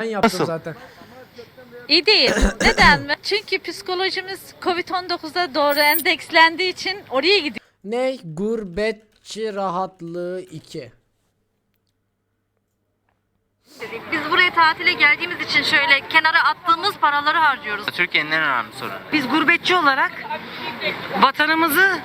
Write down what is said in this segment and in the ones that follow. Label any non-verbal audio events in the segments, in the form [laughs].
Ben yaptım Nasıl? zaten. İyi değil. [coughs] Neden mi? Çünkü psikolojimiz Covid-19'a doğru endekslendiği için oraya gidiyor. Ne? Gurbetçi rahatlığı 2. Biz buraya tatile geldiğimiz için şöyle kenara attığımız paraları harcıyoruz. Türkiye'nin en önemli sorunu. Biz gurbetçi olarak vatanımızı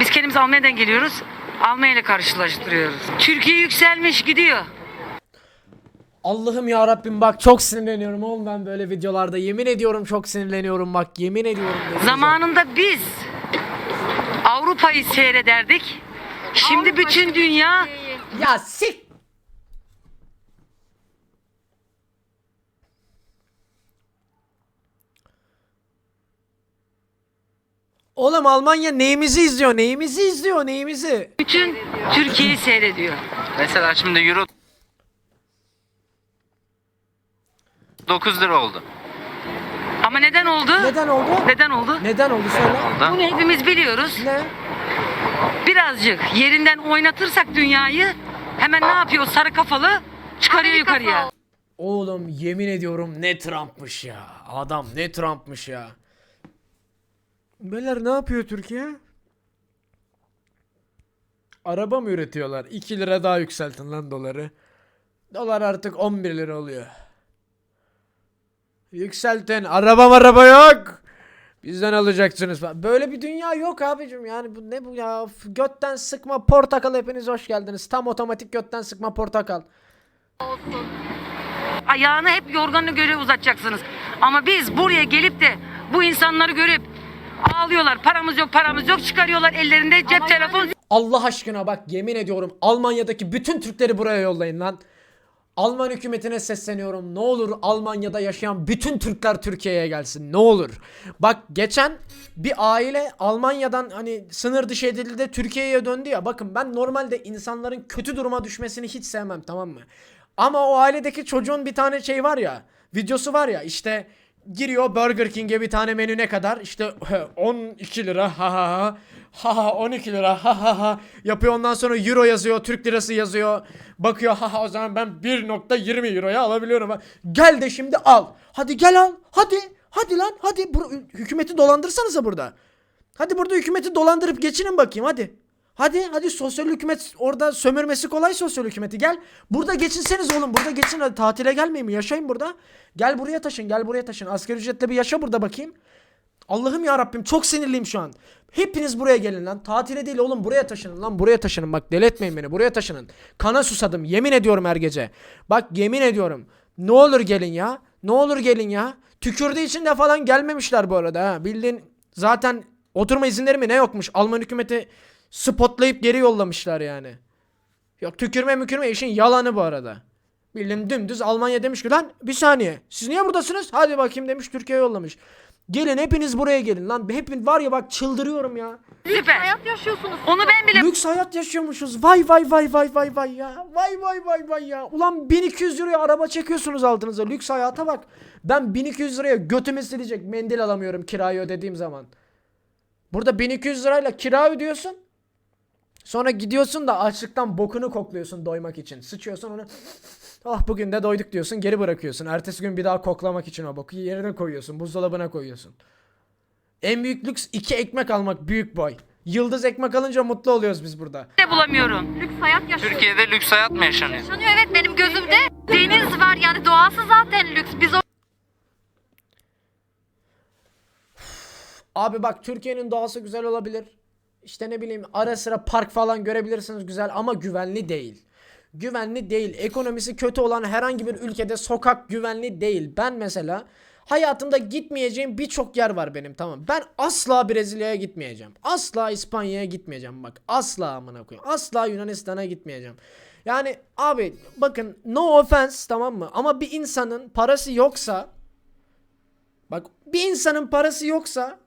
biz kendimiz Almanya'dan geliyoruz. Almanya ile karşılaştırıyoruz. Türkiye yükselmiş gidiyor. Allah'ım ya Rabbim bak çok sinirleniyorum oğlum ben böyle videolarda. Yemin ediyorum çok sinirleniyorum bak. Yemin ediyorum. delireceğim. Zamanında biz Avrupa'yı seyrederdik. Şimdi bütün dünya Ya sik. Oğlum Almanya neyimizi izliyor? Neyimizi izliyor? Neyimizi? bütün Türkiye'yi seyrediyor. Mesela şimdi euro 9 lira oldu. Ama neden oldu? Neden oldu? Neden oldu? Neden oldu söyle. Oldu. Bunu hepimiz biliyoruz. Ne? Birazcık yerinden oynatırsak dünyayı hemen ne yapıyor sarı kafalı çıkarıyor Amerika yukarıya. Oğlum yemin ediyorum ne Trump'mış ya. Adam ne Trump'mış ya. Beyler ne yapıyor Türkiye? Araba mı üretiyorlar? 2 lira daha yükseltin lan doları. Dolar artık 11 lira oluyor. Yükseltin. Araba araba yok. Bizden alacaksınız falan. Böyle bir dünya yok abicim. Yani bu ne bu ya? Götten sıkma portakal hepiniz hoş geldiniz. Tam otomatik götten sıkma portakal. Ayağını hep yorganına göre uzatacaksınız. Ama biz buraya gelip de bu insanları görüp ağlıyorlar. Paramız yok, paramız yok. Çıkarıyorlar ellerinde cep telefon. Allah aşkına bak yemin ediyorum Almanya'daki bütün Türkleri buraya yollayın lan. Alman hükümetine sesleniyorum. Ne olur Almanya'da yaşayan bütün Türkler Türkiye'ye gelsin. Ne olur. Bak geçen bir aile Almanya'dan hani sınır dışı edildi de Türkiye'ye döndü ya. Bakın ben normalde insanların kötü duruma düşmesini hiç sevmem tamam mı? Ama o ailedeki çocuğun bir tane şey var ya. Videosu var ya işte giriyor Burger King'e bir tane menü ne kadar? İşte 12 lira ha ha ha. Ha ha 12 lira ha ha ha. Yapıyor ondan sonra euro yazıyor, Türk lirası yazıyor. Bakıyor ha ha o zaman ben 1.20 euroya alabiliyorum. Gel de şimdi al. Hadi gel al. Hadi. Hadi lan hadi. Bu, hükümeti dolandırsanıza burada. Hadi burada hükümeti dolandırıp geçinin bakayım hadi. Hadi hadi sosyal hükümet orada sömürmesi kolay sosyal hükümeti gel. Burada geçinseniz oğlum burada geçin hadi tatile gelmeyin mi yaşayın burada. Gel buraya taşın gel buraya taşın asgari ücretle bir yaşa burada bakayım. Allah'ım ya Rabbim çok sinirliyim şu an. Hepiniz buraya gelin lan. Tatile değil oğlum buraya taşının lan buraya taşının. Bak deli etmeyin beni buraya taşının. Kana susadım yemin ediyorum her gece. Bak yemin ediyorum. Ne olur gelin ya. Ne olur gelin ya. Tükürdüğü için de falan gelmemişler bu arada ha. Bildiğin zaten oturma izinleri mi ne yokmuş. Alman hükümeti spotlayıp geri yollamışlar yani. Yok tükürme mükürme işin yalanı bu arada. Bildiğin dümdüz Almanya demiş ki lan bir saniye siz niye buradasınız? Hadi bakayım demiş Türkiye'ye yollamış. Gelin hepiniz buraya gelin lan. Hepin var ya bak çıldırıyorum ya. Süper. Hayat yaşıyorsunuz. Onu ben bile Lüks hayat yaşıyormuşuz. Vay vay vay vay vay vay ya. Vay vay vay vay ya. Ulan 1200 liraya araba çekiyorsunuz altınıza. Lüks hayata bak. Ben 1200 liraya götümü silecek mendil alamıyorum kirayı ödediğim zaman. Burada 1200 lirayla kira ödüyorsun. Sonra gidiyorsun da açlıktan bokunu kokluyorsun doymak için. Sıçıyorsun onu. Ah bugün de doyduk diyorsun geri bırakıyorsun. Ertesi gün bir daha koklamak için o boku yerine koyuyorsun. Buzdolabına koyuyorsun. En büyük lüks iki ekmek almak büyük boy. Yıldız ekmek alınca mutlu oluyoruz biz burada. bulamıyorum. Lüks hayat yaşıyoruz. Türkiye'de lüks hayat mı yaşanıyor? Yaşanıyor evet benim gözümde. Deniz var yani doğası zaten lüks. Biz o Abi bak Türkiye'nin doğası güzel olabilir. İşte ne bileyim ara sıra park falan görebilirsiniz güzel ama güvenli değil. Güvenli değil. Ekonomisi kötü olan herhangi bir ülkede sokak güvenli değil. Ben mesela hayatımda gitmeyeceğim birçok yer var benim tamam. Ben asla Brezilya'ya gitmeyeceğim. Asla İspanya'ya gitmeyeceğim bak. Asla amına koyayım. Asla Yunanistan'a gitmeyeceğim. Yani abi bakın no offense tamam mı? Ama bir insanın parası yoksa Bak bir insanın parası yoksa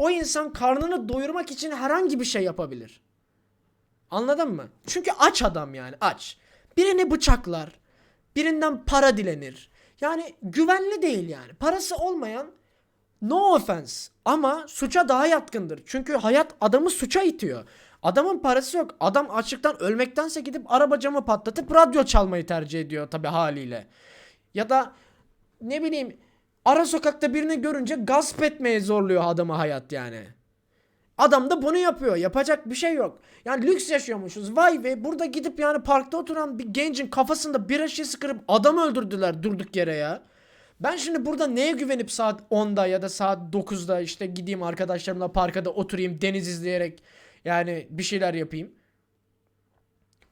o insan karnını doyurmak için herhangi bir şey yapabilir. Anladın mı? Çünkü aç adam yani aç. Birini bıçaklar. Birinden para dilenir. Yani güvenli değil yani. Parası olmayan no offense ama suça daha yatkındır. Çünkü hayat adamı suça itiyor. Adamın parası yok. Adam açlıktan ölmektense gidip araba camı patlatıp radyo çalmayı tercih ediyor tabi haliyle. Ya da ne bileyim ara sokakta birini görünce gasp etmeye zorluyor adamı hayat yani. Adam da bunu yapıyor. Yapacak bir şey yok. Yani lüks yaşıyormuşuz. Vay be burada gidip yani parkta oturan bir gencin kafasında bir şişesi kırıp adam öldürdüler durduk yere ya. Ben şimdi burada neye güvenip saat 10'da ya da saat 9'da işte gideyim arkadaşlarımla parkada oturayım deniz izleyerek yani bir şeyler yapayım.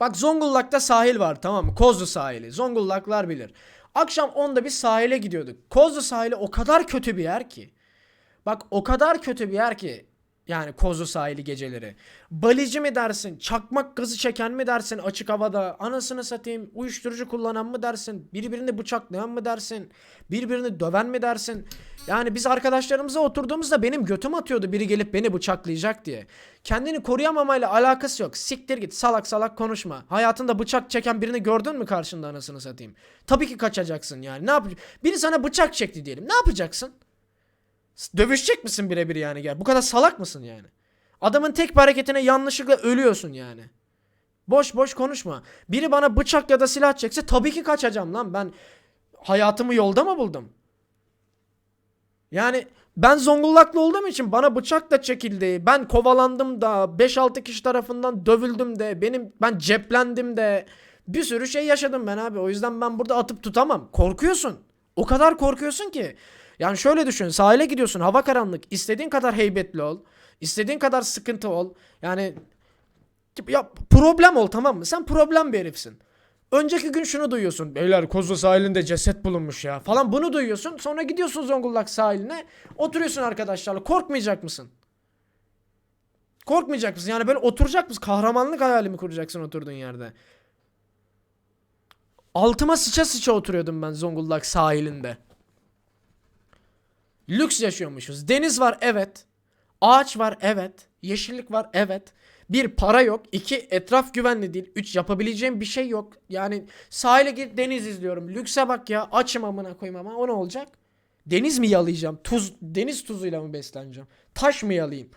Bak Zonguldak'ta sahil var tamam mı? Kozlu sahili. Zonguldaklar bilir. Akşam 10'da bir sahile gidiyorduk. Kozlu sahili o kadar kötü bir yer ki. Bak o kadar kötü bir yer ki. Yani Kozlu sahili geceleri. Balici mi dersin? Çakmak gazı çeken mi dersin açık havada? Anasını satayım. Uyuşturucu kullanan mı dersin? Birbirini bıçaklayan mı dersin? Birbirini döven mi dersin? Yani biz arkadaşlarımıza oturduğumuzda benim götüm atıyordu biri gelip beni bıçaklayacak diye. Kendini koruyamamayla alakası yok. Siktir git salak salak konuşma. Hayatında bıçak çeken birini gördün mü karşında anasını satayım? Tabii ki kaçacaksın yani. Ne yap? Biri sana bıçak çekti diyelim. Ne yapacaksın? Dövüşecek misin birebir yani gel? Bu kadar salak mısın yani? Adamın tek bir hareketine yanlışlıkla ölüyorsun yani. Boş boş konuşma. Biri bana bıçak ya da silah çekse tabii ki kaçacağım lan. Ben hayatımı yolda mı buldum? Yani ben Zonguldaklı olduğum için bana bıçak da çekildi. Ben kovalandım da 5-6 kişi tarafından dövüldüm de benim ben ceplendim de bir sürü şey yaşadım ben abi. O yüzden ben burada atıp tutamam. Korkuyorsun. O kadar korkuyorsun ki. Yani şöyle düşün. Sahile gidiyorsun. Hava karanlık. İstediğin kadar heybetli ol. İstediğin kadar sıkıntı ol. Yani ya problem ol tamam mı? Sen problem bir herifsin. Önceki gün şunu duyuyorsun. Beyler Kozlu sahilinde ceset bulunmuş ya falan bunu duyuyorsun. Sonra gidiyorsun Zonguldak sahiline. Oturuyorsun arkadaşlarla. Korkmayacak mısın? Korkmayacak mısın? Yani böyle oturacak mısın? Kahramanlık hayali mi kuracaksın oturduğun yerde? Altıma sıça sıça oturuyordum ben Zonguldak sahilinde. Lüks yaşıyormuşuz. Deniz var evet. Ağaç var evet. Yeşillik var evet. Bir para yok. iki etraf güvenli değil. Üç yapabileceğim bir şey yok. Yani sahile gidip deniz izliyorum. Lükse bak ya. Açım amına koyayım ama o ne olacak? Deniz mi yalayacağım? Tuz, deniz tuzuyla mı besleneceğim? Taş mı yalayayım?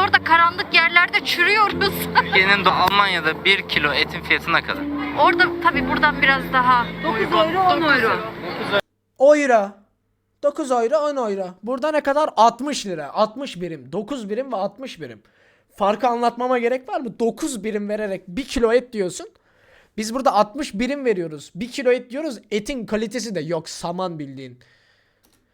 Orada karanlık yerlerde çürüyoruz. [laughs] Türkiye'nin de Almanya'da 1 kilo etin fiyatı ne kadar? Orada tabii buradan biraz daha 9 euro 10 euro. Euro. 9 euro 10 euro. Burada ne kadar? 60 lira. 60 birim. 9 birim ve 60 birim. Farkı anlatmama gerek var mı? 9 birim vererek 1 kilo et diyorsun. Biz burada 60 birim veriyoruz. 1 kilo et diyoruz. Etin kalitesi de yok. Saman bildiğin.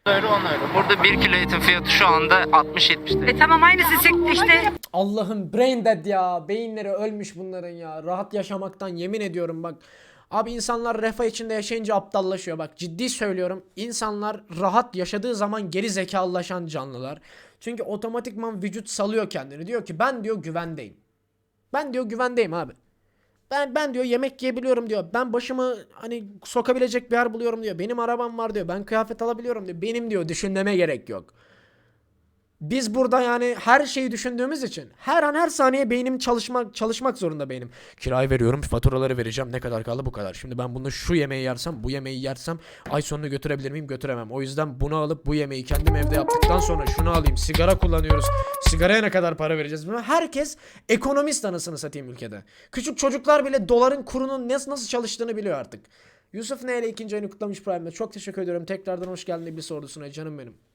euro 10 euro. Burada 1 kilo etin fiyatı şu anda 60-70 E lira. tamam aynısı işte Allah'ım brain dead ya. Beyinleri ölmüş bunların ya. Rahat yaşamaktan yemin ediyorum bak. Abi insanlar refah içinde yaşayınca aptallaşıyor. Bak ciddi söylüyorum. İnsanlar rahat yaşadığı zaman geri zekalılaşan canlılar. Çünkü otomatikman vücut salıyor kendini. Diyor ki ben diyor güvendeyim. Ben diyor güvendeyim abi. Ben ben diyor yemek yiyebiliyorum diyor. Ben başımı hani sokabilecek bir yer buluyorum diyor. Benim arabam var diyor. Ben kıyafet alabiliyorum diyor. Benim diyor düşünmeme gerek yok. Biz burada yani her şeyi düşündüğümüz için her an her saniye beynim çalışmak çalışmak zorunda beynim. Kirayı veriyorum, faturaları vereceğim. Ne kadar kaldı bu kadar. Şimdi ben bunu şu yemeği yersem, bu yemeği yersem ay sonunu götürebilir miyim? Götüremem. O yüzden bunu alıp bu yemeği kendim evde yaptıktan sonra şunu alayım. Sigara kullanıyoruz. Sigaraya ne kadar para vereceğiz? Bunu herkes ekonomist anasını satayım ülkede. Küçük çocuklar bile doların kurunun nasıl nasıl çalıştığını biliyor artık. Yusuf Neyle ikinci ayını kutlamış Prime'de. Çok teşekkür ediyorum. Tekrardan hoş geldin İblis ordusuna canım benim.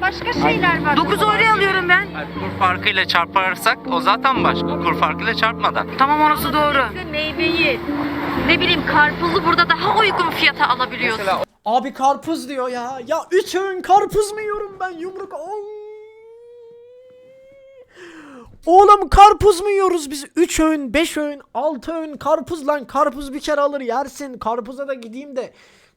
Başka şeyler var. 9 euro alıyorum ben. Kur farkıyla çarparsak o zaten başka. Kur farkıyla çarpmadan. Tamam orası doğru. Meyveyi, ne bileyim karpuzu burada daha uygun fiyata alabiliyorsun. Abi karpuz diyor ya. Ya 3 öğün karpuz mu yiyorum ben yumruk? Oy. Oğlum karpuz mu yiyoruz biz? 3 öğün, 5 öğün, 6 öğün karpuz lan. Karpuz bir kere alır yersin. Karpuza da gideyim de.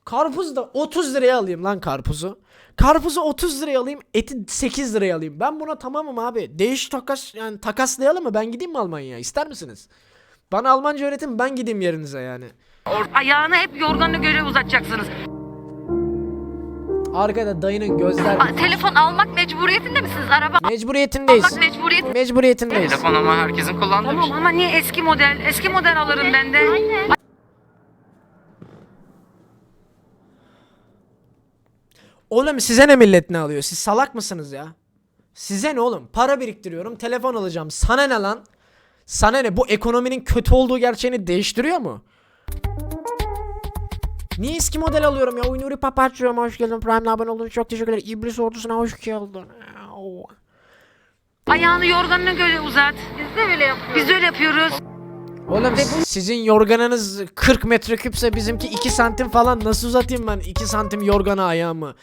Karpuz da 30 liraya alayım lan karpuzu. Karpuzu 30 liraya alayım, eti 8 liraya alayım. Ben buna tamamım abi. Değiş takas yani takaslayalım mı? Ben gideyim mi Almanya'ya? İster misiniz? Bana Almanca öğretin ben gideyim yerinize yani. Ayağını hep yorganına göre uzatacaksınız. Arkada dayının gözler Aa, Telefon almak mecburiyetinde misiniz? Araba Mecburiyetindeyiz. almak mecburiyet. Mecburiyetindeyiz. Telefon ama herkesin kullandığı bir Tamam şey. ama niye eski model? Eski model alırım ben de. Oğlum size ne millet ne alıyor? Siz salak mısınız ya? Size ne oğlum? Para biriktiriyorum, telefon alacağım. Sana ne lan? Sana ne? Bu ekonominin kötü olduğu gerçeğini değiştiriyor mu? Niye eski model alıyorum ya? Uynuri Papaccio hoş geldin. Prime'le abone olduğun için çok teşekkürler. İblis ordusuna hoş geldin. Ayağını yorganına göre uzat. Biz de öyle yapıyoruz. Biz de öyle yapıyoruz. Oğlum sizin yorganınız 40 metreküpse bizimki 2 santim falan nasıl uzatayım ben 2 santim yorgana ayağımı.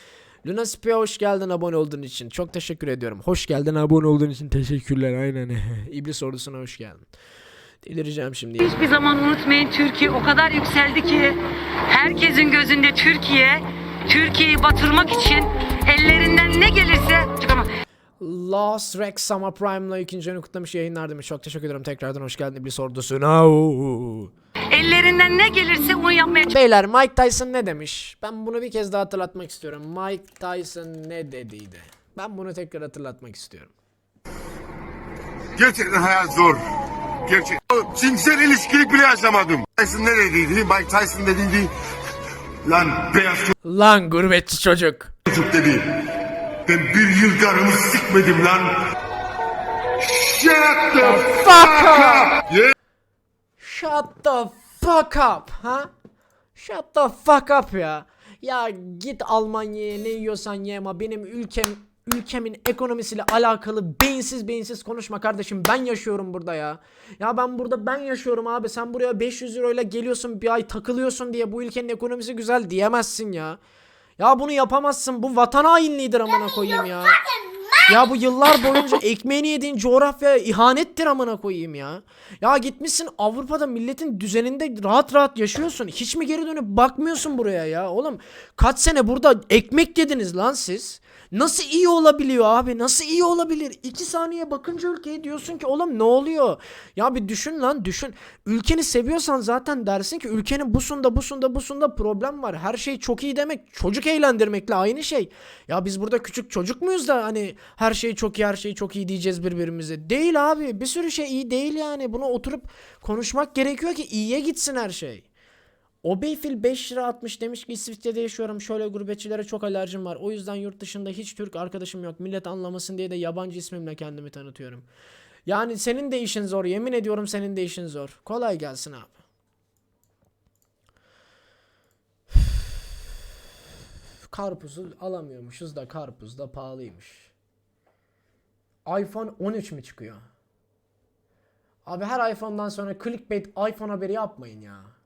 Luna Spia hoş geldin abone olduğun için. Çok teşekkür ediyorum. Hoş geldin abone olduğun için teşekkürler aynen. [laughs] İblis ordusuna hoş geldin. Delireceğim şimdi. Hiçbir zaman unutmayın Türkiye o kadar yükseldi ki herkesin gözünde Türkiye Türkiye'yi batırmak için ellerinden ne gelirse çıkamaz. Lost Rex Summer Prime'la ikinci ayını kutlamış yayınlar demiş. Çok teşekkür ederim. Tekrardan hoş geldin İblis ordusuna. Ellerinden ne gelirse onu yapmaya Beyler Mike Tyson ne demiş? Ben bunu bir kez daha hatırlatmak istiyorum. Mike Tyson ne dediydi? Ben bunu tekrar hatırlatmak istiyorum. Gerçekten hayat zor. Gerçek. Cinsel ilişkilik bile yaşamadım. Tyson ne dediydi? Mike Tyson dediydi. Lan beyaz Lan gurbetçi çocuk. çocuk dedi. Ben bir yıl karımı sikmedim lan. Shut the fuck up. Yeah. Shut the fuck up ha? Shut the fuck up ya. Ya git Almanya'ya ne yiyorsan ye ama benim ülkem ülkemin ekonomisiyle alakalı beyinsiz beyinsiz konuşma kardeşim. Ben yaşıyorum burada ya. Ya ben burada ben yaşıyorum abi. Sen buraya 500 euroyla geliyorsun bir ay takılıyorsun diye bu ülkenin ekonomisi güzel diyemezsin ya. Ya bunu yapamazsın. Bu vatan hainliğidir amına koyayım ya. Ya bu yıllar boyunca ekmeğini yediğin coğrafyaya ihanettir amına koyayım ya. Ya gitmişsin Avrupa'da milletin düzeninde rahat rahat yaşıyorsun. Hiç mi geri dönüp bakmıyorsun buraya ya? Oğlum kaç sene burada ekmek yediniz lan siz? Nasıl iyi olabiliyor abi? Nasıl iyi olabilir? İki saniye bakınca ülkeye diyorsun ki oğlum ne oluyor? Ya bir düşün lan düşün. Ülkeni seviyorsan zaten dersin ki ülkenin busunda busunda busunda problem var. Her şey çok iyi demek çocuk eğlendirmekle aynı şey. Ya biz burada küçük çocuk muyuz da hani her şey çok iyi her şey çok iyi diyeceğiz birbirimize. Değil abi bir sürü şey iyi değil yani. Bunu oturup konuşmak gerekiyor ki iyiye gitsin her şey. Obeyfil 5 lira atmış demiş ki İsviçre'de yaşıyorum şöyle gurbetçilere çok alerjim var. O yüzden yurt dışında hiç Türk arkadaşım yok. Millet anlamasın diye de yabancı ismimle kendimi tanıtıyorum. Yani senin de işin zor yemin ediyorum senin de işin zor. Kolay gelsin abi. [sighs] Karpuzu alamıyormuşuz da karpuz da pahalıymış. iPhone 13 mi çıkıyor? Abi her iPhone'dan sonra clickbait iPhone haberi yapmayın ya.